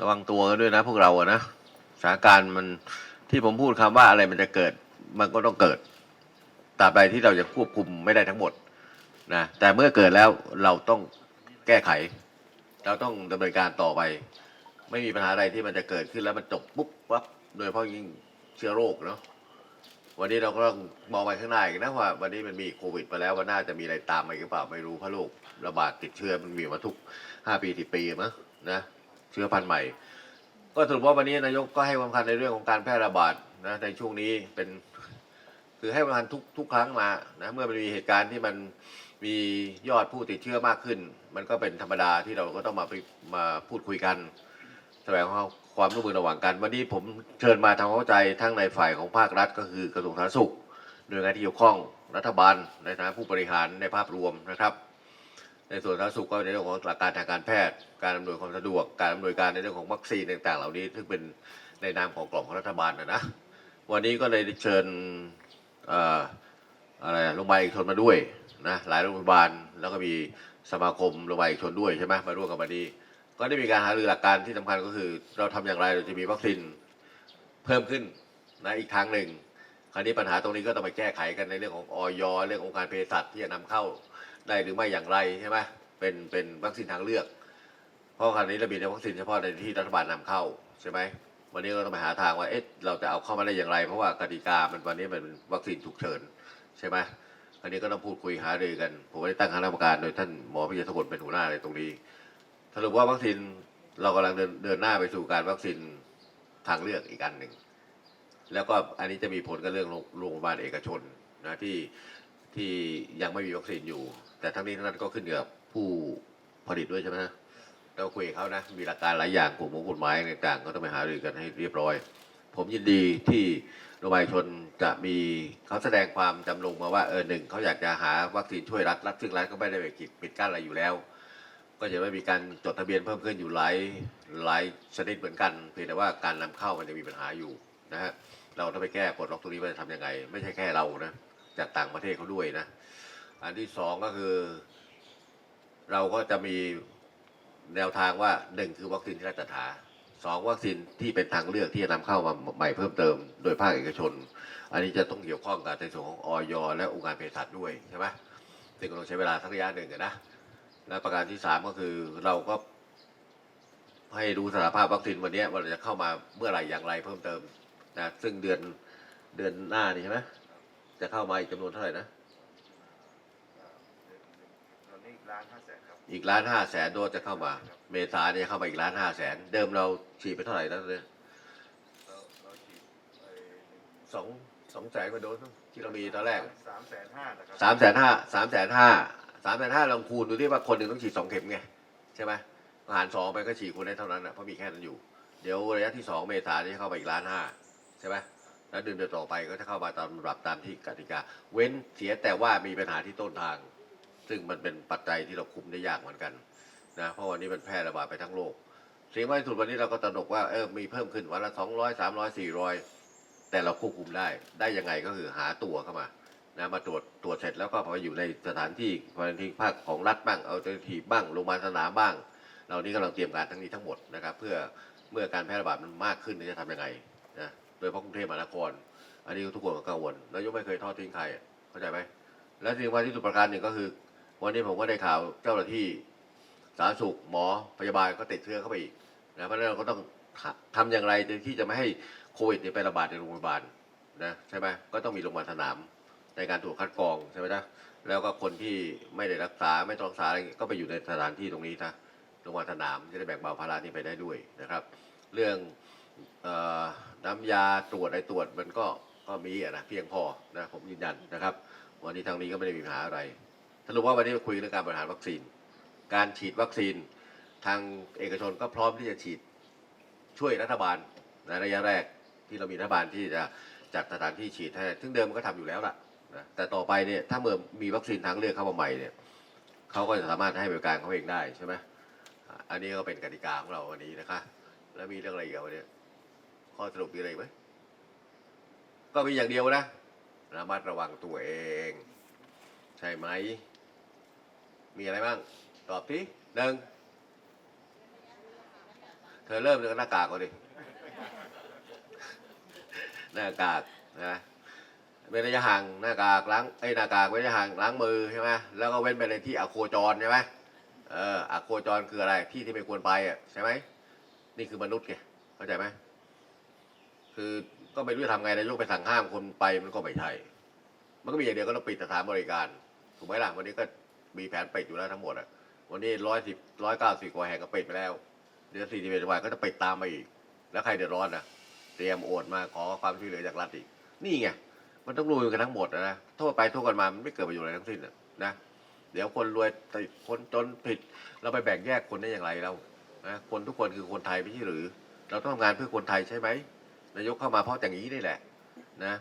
ระวังตัวกันด้วยนะ พวกเราอะนะสถานการณ์มันที่ผมพูดคำว่าอะไรมันจะเกิด มันก็ต้องเกิดตราบใดที่เราจะควบคุมไม่ได้ทั้งหมดนะแต่เมื่อเกิดแล้วเราต้องแก้ไข เราต้องดำเนินการต่อไป ไม่มีปัญหาอะไรที่มันจะเกิดขึ้นแล้วมันจบปุ๊บปั๊บโดยเฉพาะยิ่งเชื้อโรคเนาะวันนี้เราก็ต้องมองไปข้างหน้าอีกนะว่า วันนี้มันมีโควิดมาแล้วว่าน่าจะมีอะไรตามมาอีกหรือเปล่าไม่รู้เพราะโรคระบาดติดเชื้อมันมีมาทุกห้าปีสิบปีมั้งนะ เชื้อพันธุ์ใหม่ ก็สรุปว่าวันนี้นายกก็ให้ความสำคัญในเรื่องของการแพร่ระบาดนะในช่วงนี้เป็นคือให้ความสำคัญทุกทุกครั้งมานะเมื่อมันมีเหตุการณ์ที่มันมียอดผู้ติดเชื้อมากขึ้น มันก็เป็นธรรมดาที่เราก็ต้องมาไปมาพูดคุยกันแสดงความร่วมมือระหว่างกัน วันนี้ผมเชิญมาทำความเข้าใจทั้งในฝ่ายของภาครัฐ ก็คือกระทรวงสาธารณสุขหน่วยงานที่เกี่ยวข้องรัฐบาลในฐานะผู้บริหารในภาพรวมนะครับ ในส่วนสาธารณสุขก็ในเรื่องของหลักการทางการแพทย์ การอำนวยความสะดวก การอำนวยการในเรื่องของวัคซีนต่าง ๆ เหล่านี้ ซึ่งเป็นในนามของกล่องของรัฐบาลนะนะ วันนี้ก็เลยเชิญอะไรโรงพยาบาลเอกชนมาด้วยนะหลายโรงพยาบาลแล้วก็มีสมาคมโรงพยาบาลเอกชนด้วยใช่ไหมมาร่วมกับวันนี้ ก็ได้มีการหารือหลักการที่สำคัญก็คือ เราทำอย่างไรเราจะมีวัคซีนเพิ่มขึ้นนะอีกทางหนึ่ง คราวนี้ปัญหาตรงนี้ก็ต้องไปแก้ไขกันในเรื่องของออยเรื่ององค์การเภสัชที่จะนำเข้า ได้หรือไม่อย่างไรใช่ไหมเป็นเป็นวัคซีนทางเลือก เพราะคราวนี้เรามีแต่วัคซีนเฉพาะในที่รัฐบาลนำเข้าใช่ไหมวันนี้ก็ต้องไปหาทางว่าเอ๊ะเราจะเอาเข้ามาได้อย่างไร เพราะว่ากติกามันวันนี้มันเป็นวัคซีนฉุกเฉินใช่ไหมอันนี้ก็ต้องพูดคุยหารือกัน ผมได้ตั้งคณะกรรมการโดยท่านหมอพิยศกลเป็นหัวหน้าในตรงนี้สรุปว่าวัคซีนเรากำลังเดินเดินหน้าไปสู่การวัคซีนทางเลือกอีกอันหนึ่งแล้วก็อันนี้จะมีผลกับเรื่องโรงพยาบาลเอกชนนะที่ที่ยังไม่มีวัคซีนอยู่ แต่ทั้งนี้ทั้งนั้นก็ขึ้นอยู่กับผู้ผลิตด้วยใช่ไหมนะเราคุยกับเขานะ มีหลักการหลายอย่างกลุ่มของกฎหมายต่างๆ ก็ต้องไปหารือกันให้เรียบร้อย ผมยินดีที่โรงพยาบาลชนจะมีเขาแสดงความจำลงมาว่าเออหนึ่งเขาอยากจะหาวัคซีนช่วยรัฐรัฐซึ่งรัฐก็ไม่ได้ไปกิดปิดกั้นอะไรอยู่แล้ว ก็จะไม่มีการจดทะเบียนเพิ่มขึ้นอยู่หลายหลายชนิดเหมือนกันเพียงแต่ว่าการนำเข้ามันจะมีปัญหาอยู่นะฮะเราต้องไปแก้ปลดล็อกตรงนี้ว่าจะทำยังไง ไม่ใช่แค่เรานะจากต่างประเทศเขาด้วยนะ อันที่สองก็คือ เราก็จะมีแนวทางว่าหนึ่งคือวัคซีนที่รัฐจัดหาสองวัคซีนที่เป็นทางเลือกที่จะนำเข้ามาใหม่เพิ่มเติม โดยภาคเอกชน อันนี้จะต้องเกี่ยวข้องกับในส่วนของออยและองค์การเภสัชด้วยใช่ไหมซึ่งก็ต้องใช้เวลาสักระยะหนึ่งอะนะและประการที่สามก็คือเราก็ให้ดูสถานภาพวัคซีนวันนี้ว่าเราจะเข้ามาเมื่อไหร่อย่างไรเพิ่มเติมนะซึ่งเดือนเดือนหน้านี่ใช่ไหมจะเข้ามาอีกจำนวนเท่าไหร่นะ ตอนนี้อีก ล้านห้าแสนครับ อีกล้านห้าแสนโดสจะเข้ามา เมษาเนี่ยเข้ามาอีกล้านห้าแสนเดิมเราฉีดไปเท่าไหร่แล้วเนี่ยเราเราฉีดไปสองสองแสนกว่าโดสมั้งที่เรามีตอนแรกสามแสนห้านะครับสามแสนห้าสามแสนห้าสามแสนห้าลองคูณดูที่ว่าคนหนึ่งต้องฉีดสองเข็มไงใช่ไหมหารสองไปก็ฉีดคูณได้เท่านั้นอะเพราะมีแค่นั้นอยู่ เดี๋ยวระยะที่สองเมษาเนี่ยเข้าไปอีกล้านห้าใช่ไหมแล้วเดือนเดือนต่อไปก็จะเข้ามาตามลำดับตามที่กติกา เว้นเสียแต่ว่ามีปัญหาที่ต้นทาง ซึ่งมันเป็นปัจจัยที่เราคุมได้ยากเหมือนกันนะเพราะวันนี้มันแพร่ระบาดไปทั้งโลกสิ่งที่สุดวันนี้เราก็ตระหนกว่าเออมีเพิ่มขึ้นวันละสองร้อยสามร้อยสี่ร้อยแต่เราควบคุมได้ ได้ยังไงก็คือหาตัวเข้ามานะมาตรวจตรวจเสร็จแล้วก็ไปอยู่ในสถานที่ควอนทีภาคของรัฐบ้างเอาเจ้าหน้าที่บ้างโรงพยาบาลสนามบ้างเรานี้กำลังเตรียมการทั้งนี้ทั้งหมดนะครับ เพื่อเมื่อการแพร่ระบาดมันมากขึ้นเนี่ยจะทำยังไงนะโดยเฉพาะกรุงเทพมหานคร อันนี้ทุกคนก็กังวลนายกไม่เคยทอดทิ้งใครเข้าใจไหมและสิ่งที่สุดประการหนึ่งก็คือ วันนี้ผมก็ได้ข่าวเจ้าหน้าที่สาธารณสุขหมอพยาบาลก็ติดเชื้อเข้าไปอีกนะเพราะฉะนั้นเราก็ต้องทำทำอย่างไรที่จะไม่ให้โควิดนี่ยไประบาดในโรงพยาบาลนะใช่ไหมก็ต้องมีโรงพยาบาลสนามในการตรวจคัดกรองใช่ไหมนะแล้วก็คนที่ไม่ได้รักษาไม่ต้องรักษาอะไรก็ไปอยู่ในสถานที่ตรงนี้นะโรงพยาบาลสนามจะได้แบ่งเบาภาระนี้ไปได้ด้วยนะครับ เรื่องออน้ำยาตรวจอะไรตรวจมันก็ก็มีะนะเพียงพอนะผมยืนยันนะครับ วันนี้ทางนี้ก็ไม่ได้มีปัญหาอะไร สรุปว่าวันนี้เราคุยเรื่องการบริหารวัคซีน การฉีดวัคซีนทางเอกชนก็พร้อมที่จะฉีดช่วยรัฐบาลในระยะแรกที่เรามีรัฐบาลที่จะจัดสถานที่ฉีดให้ซึ่งเดิมมันก็ทำอยู่แล้วล่ะนะแต่ต่อไปเนี่ยถ้าเมื่อมีวัคซีนทางเลือกเข้ามาใหม่เนี่ยเขาก็จะสามารถให้บริการเขาเองได้ใช่ไหมอันนี้ก็เป็นกติกาของเราวันนี้นะคะ แล้วมีเรื่องอะไรอีกอะวันนี้ข้อสรุปมีอะไรอีกไหมก็มีอย่างเดียวนะระมัดระวังตัวเอง ใช่ไหม มีอะไรบ้าง ตอบที่หนึ่งเธอเริ่มจากหน้ากากก่อนดิ หน้ากากนะเว้นระยะห่างหน้ากากล้างไอ้ยหน้ากากเว้นระยะห่างล้างมือใช่ไหมแล้วก็เว้นไปในที่อโคจรใช่ไหมเอออโคจรคืออะไรที่ที่ไม่ควรไปอะใช่ไหมนี่คือมนุษย์ไงเข้าใจไหมคือก็ไม่รู้จะทำไงนายกไปสั่งห้ามคนไปมันก็ไม่ใช่ มันก็มีอย่างเดียวก็ต้องปิดสถานบริการ ถูกไหมล่ะ วันนี้ก็ มีแผนปิดอยู่แล้วทั้งหมดอะวันนี้ร้อยสิบร้อยเก้าสิบกว่าแห่งก็ปิดไปแล้ว เดือนสี่สิบเอ็ดวันก็จะปิดตามมาอีก แล้วใครเดือดร้อนอะ เตรียมโอนมาขอความช่วยเหลือจากรัฐอีก นี่ไง มันต้องรวยกันทั้งหมดนะโทษไปโทษกันมามันไม่เกิดประโยชน์อะไรทั้งสิ้นนะ เดี๋ยวคนรวยติดคนจนผิด เราไปแบ่งแยกคนได้อย่างไรเรานะคนทุกคนคือคนไทยไม่ใช่หรือ เราต้องทำงานเพื่อคนไทยใช่ไหมนายกเข้ามาเพราะอย่างนี้นี่แหละ นะ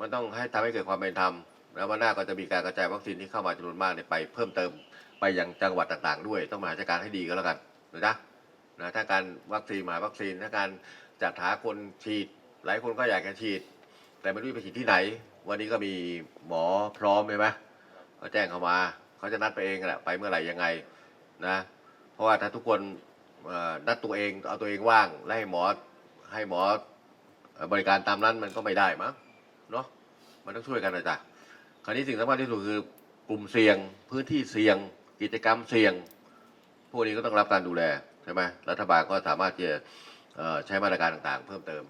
มันต้องให้ทำให้เกิดความเป็นธรรม แล้ววันหน้าก็จะมีการกระจายวัคซีนที่เข้ามาจำนวนมากเนี่ยไปเพิ่มเติมไปยังจังหวัดต่างๆ ด้วย ต้องมาจัดการให้ดีก็แล้วกันนะจ๊ะนะถ้าการวัคซีนมาวัคซีนถ้าการจัดหาคนฉีด หลายคนก็อยากจะฉีด แต่ไม่รู้ไปฉีดที่ไหน วันนี้ก็มีหมอพร้อมใช่ไหมเขาแจ้งเข้ามาเขาจะนัดไปเองแหละไปเมื่อไหร่ยังไงนะเพราะว่าถ้าทุกคนนัดตัวเองเอาตัวเองว่างแล้วให้หมอให้หมอเอ่อบริการตามนั้นมันก็ไม่ได้มั้งเนาะมันต้องช่วยกันนะจ๊ะ คราวนี้สิ่งสำคัญที่สุดคือกลุ่มเสี่ยง พื้นที่เสี่ยง กิจกรรมเสี่ยง พวกนี้ก็ต้องรับการดูแลใช่ไหมรัฐบาลก็สามารถที่จะใช้มาตรการต่างๆ เพิ่มเติม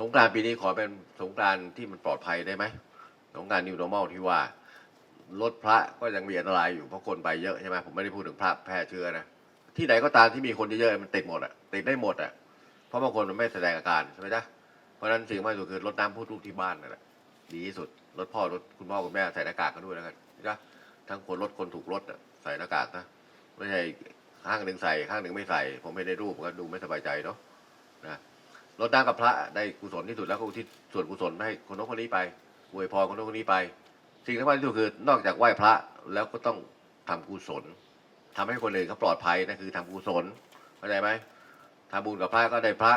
สงกรานต์ปีนี้ขอเป็นสงกรานต์ที่มันปลอดภัยได้ไหมสงกรานต์นิวโนม a l ที่ว่ารถพระก็ยังมีอันตรายอยู่เพราะคนไปเยอะใช่ไหมผมไม่ได้พูดถึงพระแพร่เชื้อนะที่ไหนก็ตามที่มีคนเยอะๆมันติดหมดอะติดได้หมดอะเพราะบางคนมันไม่แสดงอาการใช่ไหมจ๊ะเพราะฉะนั้นสิ่งที่สุดคือรดน้ำพูดลูกที่บ้านนั่นแหละ ดีที่สุดรถพ่อรถคุณพ่อคุณแม่ใส่หน้ากากกันด้วยแล้วกันนะทั้งคนรถคนถูกรถอะใส่หน้ากากนะไม่ใช่ข้างหนึ่งใส่ข้างหนึ่งไม่ใส่ ผมไม่ได้รูปก็ดูไม่สบายใจเนาะนะรดน้ำกับพระได้กุศลที่สุดแล้วก็อุทิศส่วนกุศลให้คนน้นคนนี้ไปอวยพรคนน้นคนนี้ไป สิ่งสำคัญที่สุดคือนอกจากไหว้พระแล้วก็ต้องทำกุศลทำให้คนอื่นเขาปลอดภัยนั่นคือทำกุศลเข้าใจไหมทำบุญกับพระก็ได้พระ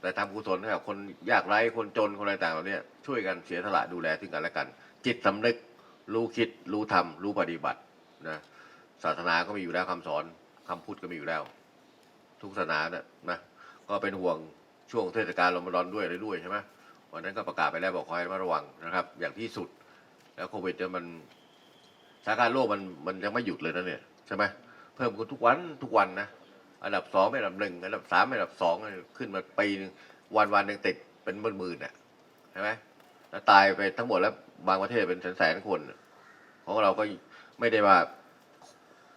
แต่ทำกุศลให้กับคนยากไร้คนจนคนอะไรต่างเหล่านี้ช่วยกันเสียสละดูแลซึ่งกันและกัน จิตสำนึกรู้คิดรู้ทำรู้ปฏิบัตินะศาสนาก็มีอยู่แล้วคำสอนคำพูดก็มีอยู่แล้ว ทุกศาสนานะนะก็เป็นห่วงช่วงเทศกาลรอมฎอนด้วยอะไรด้วยใช่ไหมวันนั้นก็ประกาศไปแล้วบอกขอให้ระมัดระวังนะครับ อย่างที่สุด แล้วโควิดเนี่ยมันสถานการณ์โลกมันมันยังไม่หยุดเลยนะเนี่ยใช่ไหมเพิ่มขึ้นทุกวันทุกวันนะ อันดับสองเป็นอันดับหนึ่งอันดับสามเป็นอันดับสองขึ้นมาปีหนึงวันวันหนึ่งติดเป็นหมื่นหมื่นๆน่ะใช่ไหมแล้วตายไปทั้งหมดแล้วบางประเทศเป็นแสนแสนๆคนของเราก็ไม่ได้ว่า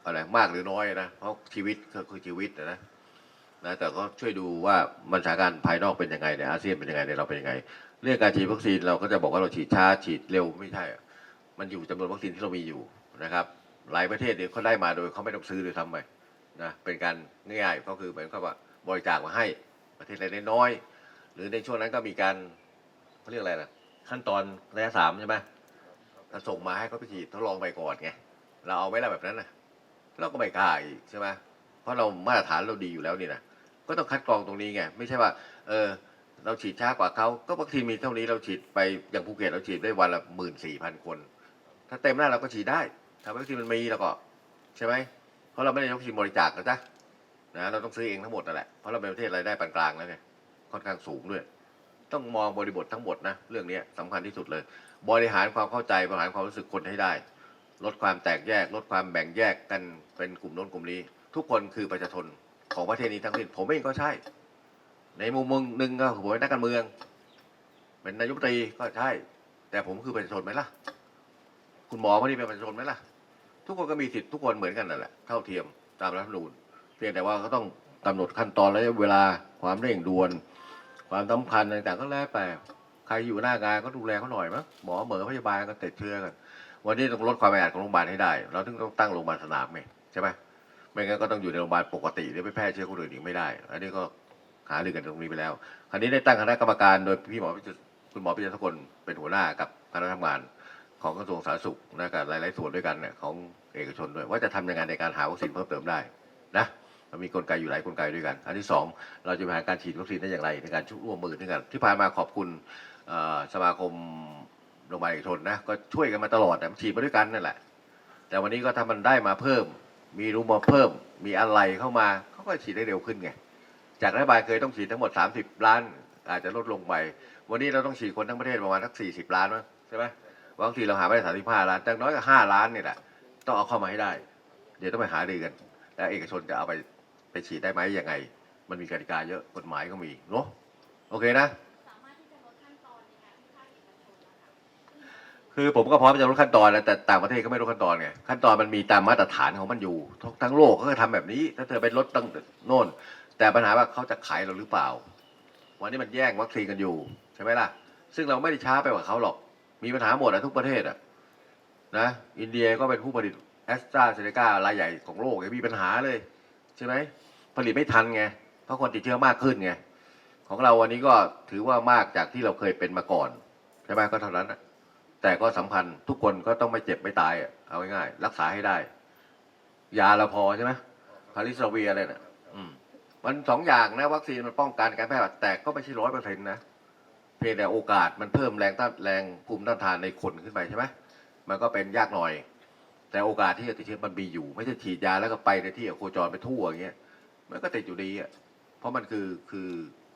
อะไรมากหรือน้อยนะเพราะชีวิตก็คือชีวิตนะนะแต่ก็ช่วยดูว่ามันสถานการณ์ภายนอกเป็นยังไงในอาเซียนเป็นยังไงในเราเป็นยังไง เรื่องการฉีดวัคซีนเราก็จะบอกว่าเราฉีดช้าฉีดเร็วไม่ใช่ มันอยู่จำนวนวัคซีนที่เรามีอยู่นะครับ หลายประเทศเนี่ยเขาได้มาโดยเขาไม่ต้องซื้อโดยทำไป นะเป็นการง่ายๆก็คือเหมือนกับว่าบริจาคมาให้ประเทศเล็กน้อย หรือในช่วงนั้นก็มีการเขาเรียกอะไรนะขั้นตอนระยะสามใช่ไหมถ้าส่งมาให้เขาไปฉีดทดลองไปก่อนไงเราเอาไว้แล้วแบบนั้นนะเราก็ไม่กล้าอีกใช่ไหมเพราะเรามาตรฐานเราดีอยู่แล้วนี่นะก็ต้องคัดกรองตรงนี้ไงไม่ใช่ว่า เออ เราฉีดช้ากว่าเขาก็วัคซีนมีเท่านี้เราฉีดไปอย่างภูเก็ตเราฉีดได้วันละหมื่นสี่พันคน ถ้าเต็มหน้าเราก็ฉีดได้ถ้าวัคซีนมันมีแล้วก็ใช่ไหม เพราะเราไม่ได้วัคซีนบริจาคนะจ๊ะนะเราต้องซื้อเองทั้งหมดนั่นแหละเพราะเราเป็นประเทศรายได้ปานกลางแล้วไงค่อนข้างสูงด้วย ต้องมองบริบททั้งหมดนะเรื่องนี้สำคัญที่สุดเลย บริหารความเข้าใจบริหารความรู้สึกคนให้ได้ ลดความแตกแยก ลดความแบ่งแยกกันเป็นกลุ่มโน้นกลุ่มนี้ ทุกคนคือประชาชนของประเทศนี้ทั้งสิ้นผมเองก็ใช่ ในมุมมึงหนึ่งก็ผมเป็นนักการเมือง เป็นนายกตรีก็ใช่ แต่ผมคือประชาชนไหมล่ะ คุณหมอคนนี้เป็นประชาชนไหมล่ะ ทุกคนก็มีสิทธิ์ทุกคนเหมือนกันนั่นแหละเท่าเทียมตามรัฐธรรมนูญเพียงแต่ว่าก็ต้องกำหนดขั้นตอนระยะเวลาความเร่งด่วน ความสำคัญต่างๆก็แล้วแต่ใครอยู่หน้างานก็ดูแลเขาหน่อยมั้งหมอเหมอพยาบาลก็ติดเชื้อกันวันนี้ต้องลดความแออัดของโรงพยาบาลให้ได้ เราถึงต้องตั้งโรงพยาบาลสนามไงใช่ไหมไม่งั้นก็ต้องอยู่ในโรงพยาบาลปกติเดี๋ยวไปแพร่เชื้อคนอื่นอีกไม่ได้ อันนี้ก็หารือกันตรงนี้ไปแล้ว คราวนี้ได้ตั้งคณะกรรมการโดยพี่หมอคุณหมอพิจิตรสกลเป็นหัวหน้ากับคณะทำงาน ของกระทรวงสาธารณสุขนะกับหลายๆส่วนด้วยกันเนี่ยของเอกชนด้วย ว่าจะทำยังไงในการหาวัคซีนเพิ่มเติมได้นะมันมีกลไกอยู่หลายกลไกด้วยกัน อันที่สองเราจะหาการฉีดวัคซีนได้อย่างไรในการร่วมมือด้วยกัน ที่ผ่านมาขอบคุณสมาคมโรงพยาบาลเอกชนนะก็ช่วยกันมาตลอดนะฉีดมาด้วยกันนั่นแหละ แต่วันนี้ก็ถ้ามันได้มาเพิ่ม มีรูมมาเพิ่ม มีอะไรเข้ามาเขาก็ฉีดได้เร็วขึ้นไงจากรัฐบาลเคยต้องฉีดทั้งหมด 30 ล้าน อาจจะลดลงไป วันนี้เราต้องฉีดคนทั้งประเทศประมาณสัก40 ล้านมั้งใช่ไหม บางทีเราหาไม่ได้35ล้านแต่น้อยก็5ล้านเนี่ยแหละ ต้องเอาเข้ามาให้ได้ เดี๋ยวต้องไปหาดือกัน แล้วเอกชนจะเอาไปไปฉีดได้ไหมยังไง มันมีกติกาเยอะกฎหมายก็มีเนาะโอเคนะสามารถที่จะลดขั้นตอนในการที่ภาคเอกชนนะคะคือผมก็พร้อมจะลดขั้นตอนแล้วแต่ต่างประเทศก็ไม่ลดขั้นตอนไงขั้นตอนมันมีตามมาตรฐานของมันอยู่ทั้งทั้งโลกเขาก็ทำแบบนี้ ถ้าเธอไปลดตั้งโน่น แต่ปัญหาว่าเขาจะขายเราหรือเปล่า วันนี้มันแย่งวัคซีนกันอยู่ใช่ไหมล่ะ ซึ่งเราไม่ได้ช้าไปกว่าเขาหรอก มีปัญหาหมดอะทุกประเทศอะนะอินเดียก็เป็นผู้ผลิตแอสตราเซเนการายใหญ่ของโลกยังมีปัญหาเลย ใช่ไหมผลิตไม่ทันไง เพราะคนติดเชื้อมากขึ้นไง ของเราวันนี้ก็ถือว่ามากจากที่เราเคยเป็นมาก่อน ใช่ไหมก็เท่านั้นแต่ก็สำคัญทุกคนก็ต้องไม่เจ็บไม่ตายเอาง่ายๆรักษาให้ได้ ยาเราพอใช่ไหมพาริสเวียอะไรเนี่ยมมันสองอย่างนะ วัคซีนมันป้องกันการแพร่ระบาดแต่ก็ไม่ใช่ร้อยเปอร์เซ็นต์นะ เพียงแต่โอกาสมันเพิ่มแรงต้านแรงภูมิต้านทานในคนขึ้นไปใช่ไหมมันก็เป็นยากหน่อย แต่โอกาสที่จะติดเชื้อมันมีอยู่ ไม่ใช่ฉีดยาแล้วก็ไปในที่โคจรไปทั่วอย่างเงี้ยมันก็ติดอยู่ดีอะเพราะมันคือคือ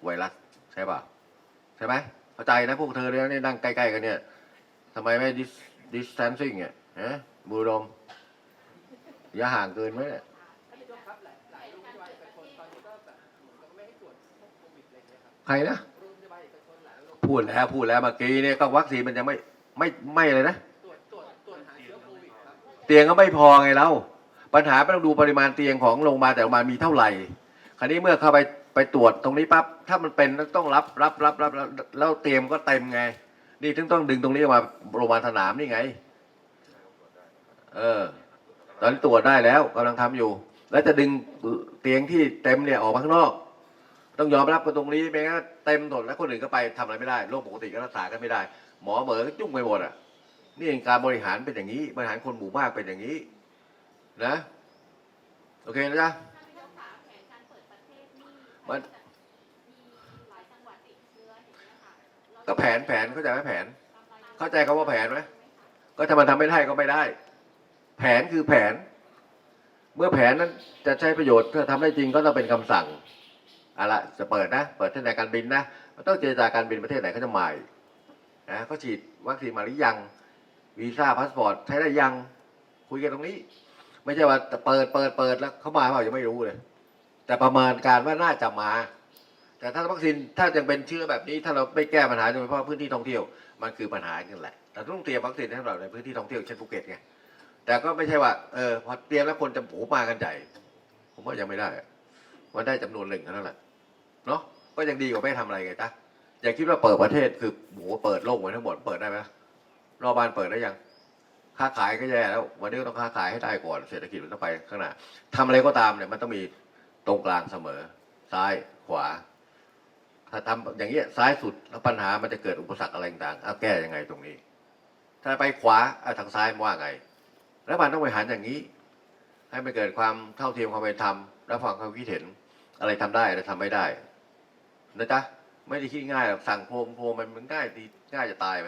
ไวรัสใช่ป่ะใช่ไหมเข้าใจนะพวกเธอเนี่ยนั่งใกล้ๆกันเนี่ยทำไมไม่ distancing เนี่ยฮะบูรมอย่าห่างเกินไหมเนี่ยท่านนายกครเอกชนตอนนี้ก็แบบเหมือนกับไม่ให้ตรวจพวกโควิดอะไรอย่างเงี้ยครับใครนะ พูดแล้วพูดแล้วเมื่อกี้เนี่ยก็วัคซีนมันยังไม่ไม่ไม่เลยนะตรวจตรวจตรวจหาเตียงก็ไม่พอไงเราปัญหาไม่ต้องดูปริมาณเตียงของโรงพยาบาลแต่โรงพยาบาลมีเท่าไหร่คราวนี้เมื่อเข้าไปไปตรวจตรงนี้ปั๊บถ้ามันเป็นต้องรับรับรับรับแล้วเตียงก็เต็มไง นี่ถึงต้องดึงตรงนี้มาโรงพยาบาลสนามนี่ไง เออ ตอนนี้ตรวจได้แล้วกำลังทำอยู่ แล้วจะดึงเตียงที่เต็มเนี่ยออกมาข้างนอก ต้องยอมรับกันตรงนี้ไม่งั้นเต็มหมดแล้วคนอื่นก็ไปทำอะไรไม่ได้โรคปกติก็รักษากันไม่ได้ หมอเหมอก็ยุ่งไปหมดอะนี่เองการบริหารเป็นอย่างนี้ บริหารคนหมู่มากเป็นอย่างนี้ นะ โอเคนะจ๊ะท่านนายกขาแผนการเปิดประเทศนี่มันมีหลายจังหวัดติดเชื้ออย่างเงี้ยค่ะเราก็แผนแผนเข้าใจไหมแผนทำอะไรเข้าใจคำว่าแผนไหมก็ถ้ามันทำไม่ได้ก็ไม่ได้ แผนคือแผน เมื่อแผนนั้นจะใช้ประโยชน์ถ้าทำได้จริงก็ต้องเป็นคำสั่ง เอาละจะเปิดนะ เปิดเส้นทางการบินนะต้องเจรจาการบินประเทศไหนเขาจะมาอีกนะเขาฉีดวัคซีนมาหรือยังวีซ่าพาสปอร์ตใช้ได้ยังคุยกันตรงนี้ ไม่ใช่ว่าเปิดเปิดเปิดแล้วเขามาเปล่ายังไม่รู้เลย แต่ประเมินการว่าน่าจะมา แต่ถ้าวัคซีนถ้ายังเป็นเชื้อแบบนี้ถ้าเราไม่แก้ปัญหาโดยเฉพาะพื้นที่ท่องเที่ยวมันคือปัญหานั่นแหละแต่ต้องเตรียมวัคซีนให้เราในพื้นที่ท่องเที่ยวเช่นภูเก็ตไงแต่ก็ไม่ใช่ว่าเออพอเตรียมแล้วคนจะโผมากันใหญ่ผมว่ายังไม่ได้มันได้จำนวนหนึ่งเท่านั้นแหละ เนาะก็ยังดีกว่าไม่ทำอะไรไงจ๊ะอย่าคิดว่าเปิดประเทศคือโหเปิดโลกไว้ทั้งหมดเปิดได้ไหมรอบบ้านเปิดได้ยังค้าขายก็แย่แล้ววันนี้ก็ต้องค้าขายให้ได้ก่อนเศรษฐกิจมันต้องไปข้างหน้าทำอะไรก็ตามเนี่ยมันต้องมีตรงกลางเสมอ ซ้ายขวา ถ้าทำอย่างเงี้ยซ้ายสุดแล้วปัญหามันจะเกิดอุปสรรคอะไรต่างๆเอาแก้ยังไงตรงนี้ ถ้าไปขวาเอาทางซ้ายมันว่าไง แล้วมันต้องบริหารอย่างนี้ ให้มันเกิดความเท่าเทียมความเป็นธรรมและความคิดเห็น อะไรทำได้อะไรทำไม่ได้ นะจ๊ะไม่ได้คิดง่ายหรอกสั่งโพมโพมมันมันง่ายดีง่ายจะตายไป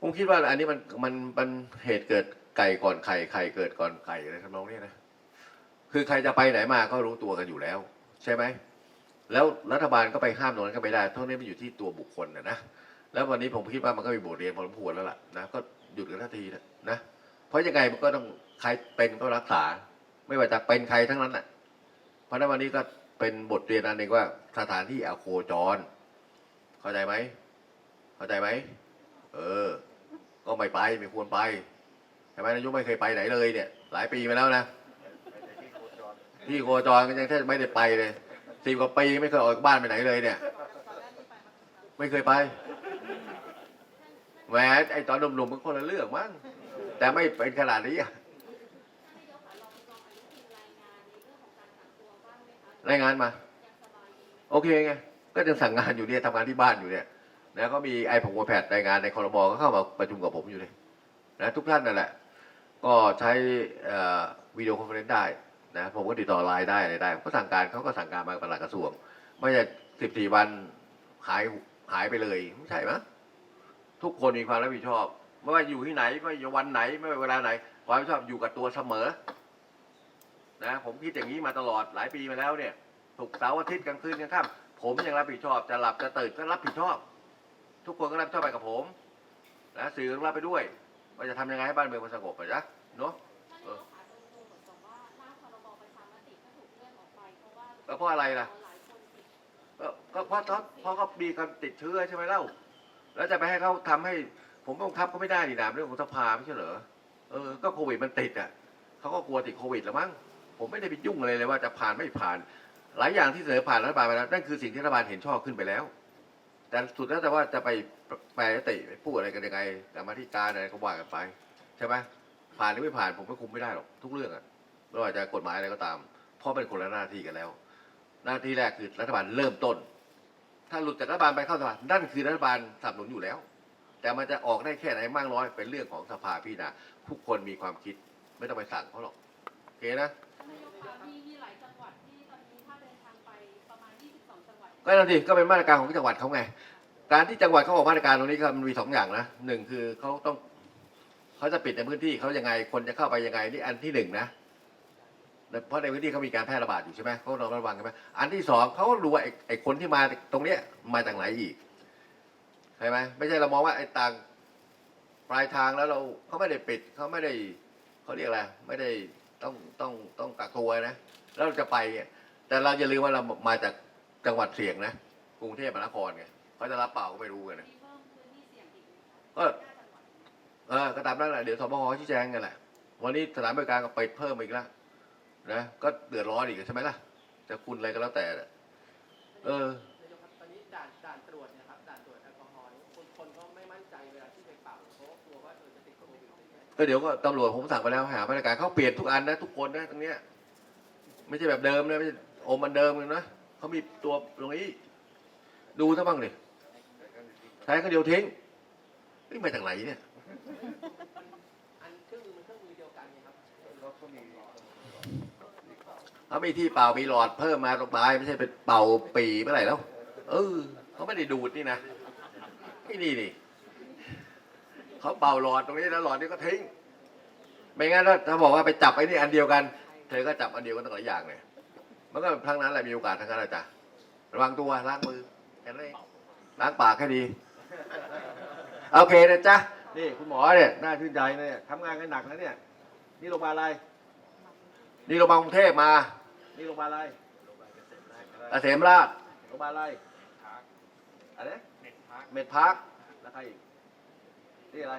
ผมคิดว่าอันนี้มันมันมันเหตุเกิดไก่ก่อนไข่ไข่เกิดก่อนไก่อะไรทำนองนี้นะคือใครจะไปไหนมาก็รู้ตัวกันอยู่แล้ว ใช่ไหมแล้วรัฐบาลก็ไปห้ามตรงนั้นก็ไม่ได้ทั้งนี้มันอยู่ที่ตัวบุคคลนะนะ แล้ววันนี้ผมคิดว่ามันก็มีบทเรียนพอสมควรแล้วล่ะนะก็หยุดกันทันทีนะนะเพราะยังไงมันก็ต้องใครเป็นก็รักษา ไม่ว่าจะเป็นใครทั้งนั้นแหละเพราะนั้นวันนี้ก็เป็นบทเรียนอันหนึ่งว่าสถานที่อโคจร เข้าใจไหมเข้าใจไหมเออ ก็ไม่ไปไม่ควรไปใช่ไหมนายกไม่เคยไปไหนเลยเนี่ย หลายปีมาแล้วนะที่โคจรก็ยังแทบไม่ได้ไปเลยสิบกว่าปีไม่เคยออกจากบ้านไปไหนเลยเนี่ย ไม่เคยไป แหมไอตอนหนุ่มๆมันคนละเรื่องมั้งแต่ไม่เป็นขนาดนี้รายงานมา โอเคไงก็ยังสั่งงานอยู่เนี่ยทำงานที่บ้านอยู่เนี่ยนะก็มีไอผงแพดรายงานในคอรมอก็เข้ามาประชุมกับผมอยู่เลยนะทุกท่านนั่นแหละ ก็ใช้วิดีโอคอนเฟอเรนซ์ได้นะผมก็ติดต่อไลน์ได้อะไรได้ ก็สั่งการเขาก็สั่งการมาประหลัดกระทรวง ไม่ใช่สิบสี่วันหายหายไปเลยไม่ใช่ไหม ทุกคนมีความรับผิดชอบ ไม่ว่าอยู่ที่ไหนไม่ว่าวันไหน ไม่ว่าเวลาไหนความรับผิดชอบอยู่กับตัวเสมอ นะ ผมคิดอย่างนี้มาตลอดหลายปีมาแล้วเนี่ยถูกร์เสาร์อาทิตย์กลางคืนกลางค่ำผมยังรับผิดชอบ จะหลับจะตื่นก็รับผิดชอบ ทุกคนก็รับผิดชอบไปกับผมนะสื่อก็รับไปด้วยว่าจะทำยังไงให้บ้านเมืองมันสงบไปจ้ะเนาะท่านนายกขาตรงตัวเหมือนกับว่าร่างพรบประชามติก็ถูกเลื่อนออกไปเพราะว่าแล้วเพราะอะไรล่ะหลายคนติดก็ก็เพราะเพราะเพราะเขามีการติดเชื้อใช่ไหมเล่า แล้วจะไปให้เขาทำให้ ผมบังคับก็ไม่ได้นี่นะเรื่องของสภาไม่ใช่เหรอเออก็โควิดมันติดอะเขาก็กลัวติดโควิดแล้วมั้งผมไม่ได้ไปยุ่งอะไรเลยว่าจะผ่านไม่ผ่าน หลายอย่างที่เสนอผ่านรัฐบาลไปแล้วนั่นคือสิ่งที่รัฐบาลเห็นชอบขึ้นไปแล้ว แต่สุดแล้วแต่ว่าจะไปแปลติไปพูดอะไรกันยังไงกรรมธิการอะไรก็ว่ากันไปใช่ไหมผ่านหรือไม่ผ่านผมก็คุมไม่ได้หรอกทุกเรื่องอะไม่ว่าจะกฎหมายอะไรก็ตามเพราะเป็นคนละหน้าที่กันแล้ว หน้าที่แรกคือรัฐบาลเริ่มต้น ถ้าหลุดจากรัฐบาลไปเข้าสภานั่นคือรัฐบาลสนับสนุนอยู่แล้ว แต่มันจะออกได้แค่ไหนมากน้อยเป็นเรื่องของสภาพี่นาทุกคนมีความคิดไม่ต้องไปสั่งเขาหรอกโอเคนะท่านนายกคะมีมีหลายจังหวัดที่ตอนนี้ถ้าเดินทางไปประมาณ22จังหวัดก็นั่นสิก็เป็นมาตรการของจังหวัดเขาไง การที่จังหวัดเขาออกมาตรการตรงนี้ก็มันมีสองอย่างนะหนึ่งคือเขาต้องเขาจะปิดในพื้นที่เขายังไงคนจะเข้าไปยังไงนี่อันที่หนึ่งนะ เพราะในพื้นที่เขามีการแพร่ระบาดอยู่ใช่ไหมเขาต้องระวังใช่ไหมอันที่สองเขาก็รู้ว่าไอ้ไอ้คนที่มาตรงเนี้ยมาจากไหนอีกใช่ไหมไม่ใช่เรามองว่าไอ้ต่างปลายทางแล้วเราเขาไม่ได้ปิดเขาไม่ได้เขาเรียกอะไรไม่ได้ต้องต้องต้องกักตัวนะแล้วเราจะไปเนี่ยแต่เราอย่าลืมว่าเรามาจากจังหวัดเสี่ยงนะกรุงเทพมหานครไงเขาจะรับเปล่าก็ไม่รู้กันนะมีเพิ่มพื้นที่เสี่ยงอีกไหมคะก็เออก็ตามนั้นแหละเดี๋ยวสบคชี้แจงกันแหละวันนี้สถานบริการก็ปิดเพิ่มอีกแล้ว นะก็เดือดร้อนอีกใช่ไหมล่ะจะคุณอะไรก็แล้วแต่น่ะเออนายกครับตอนนี้ด่านด่านตรวจเนะครับด่านตรวจแอลกอฮอล์นี่คนคนก็ไม่มั่นใจเวลาที่ไปเป่าเพราะว่ากลัวว่าเออจะติดโควิดอะไรเงี้ยก็เดี๋ยวก็ตำรวจผมสั่งไปแล้วให้หามาตรการเขาเปลี่ยนทุกอันนะทุกคนนะตรงเนี้ย ไม่ใช่แบบเดิมนะไม่ใช่โอมมันเดิมเลยนะเขามีตัวตรงนี้ดูซะบ้างดิใช้ครั้งเดียวทิ้งนี่มาจากไหนเนี่ยอันเครื่องมือมันเครื่องมือเดียวกันไงครับ เขามีเขามีที่เป่ามีหลอดเพิ่มมาตรงปลายไม่ใช่เป็นเป่าปีเมื่อไหร่แล้ว เออเขาไม่ได้ดูดนี่นะนี่นี่นี่เขาเป่าหลอดตรงนี้แล้วหลอดนี่ก็ทิ้ง ไม่งั้นถ้าบอกว่าไปจับไอ้นี่อันเดียวกัน เธอก็จับอันเดียวกันตั้งหลายอย่างเลยมันก็ทั้งนั้นแหละมีโอกาสทั้งนั้นแหละจ้ะระวังตัวล้างมือแค่นั้ล้างปากให้ดีโอเคนะจ๊ะนี่คุณหมอเนี่ยน่าชื่นใจนะเนี่ยทำงานกันหนักนะเนี่ย นี่โรงพยาบาลอะไร นี่โรงพยาบาลกรุงเทพมานี่โรงพยาบาลอะไรเกษมราชโรงพยาบาลอะไรอะไรนะเม็ดพักแล้วใครอีกนี่อะไร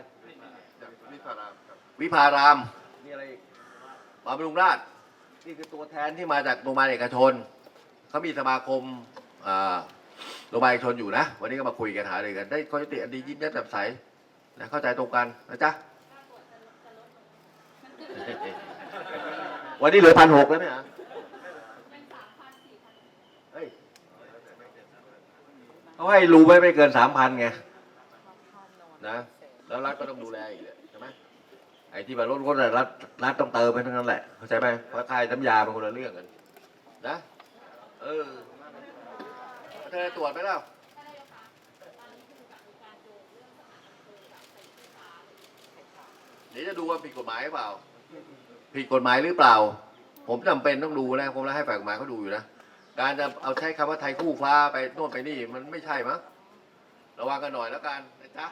วิพารามครับวิภารามนี่อะไรอีกหมอบำรุงราชนี่คือตัวแทนที่มาจากโรงพยาบาลเอกชนเขามีสมาคมอ่าโรงพยาบาลเอกชนอยู่นะ วันนี้ก็มาคุยกันหาเลยกันได้ข้อยุติอันดียิ้มแย้มแจ่มใสนะเข้าใจตรงกันนะจ๊ะค่าตรวจจะลดจะลดลง วันนี้เหลือพันหกแล้วไหมฮะเป็นสามพันสี่พันเฮ้ยเขาให้รู้ไว้ไม่เกินสามพันไงนะ แล้วรัฐก็ต้องดูแลอีกแหละใช่ไหมไอ้ที่มาลดก็แต่รัฐรัฐต้องเติมไปทั้งนั้นแหละเข้าใจไหมเพราะค่ายน้ำยาเป็นคนละเรื่องกัน นะ เออเธอตรวจไหมเล่าท่านนายกคะตอนนี้คือแบบมีการโยงเรื่องสถานบันเทิงกับใส่เสื้อผ้าอะไรอย่างเงี้ยเดี๋ยวจะดูว่าผิดกฎหมายหรือเปล่า ผิดกฎหมายหรือเปล่า ผมจำเป็นต้องดูนะผมแล้วให้ฝ่ายกฎหมายเขาดูอยู่นะการจะเอาใช้คำว่าไทยคู่ฟ้าไปโน่นไปนี่มันไม่ใช่มั้งระวังกันหน่อยแล้วกันนะจ๊ะ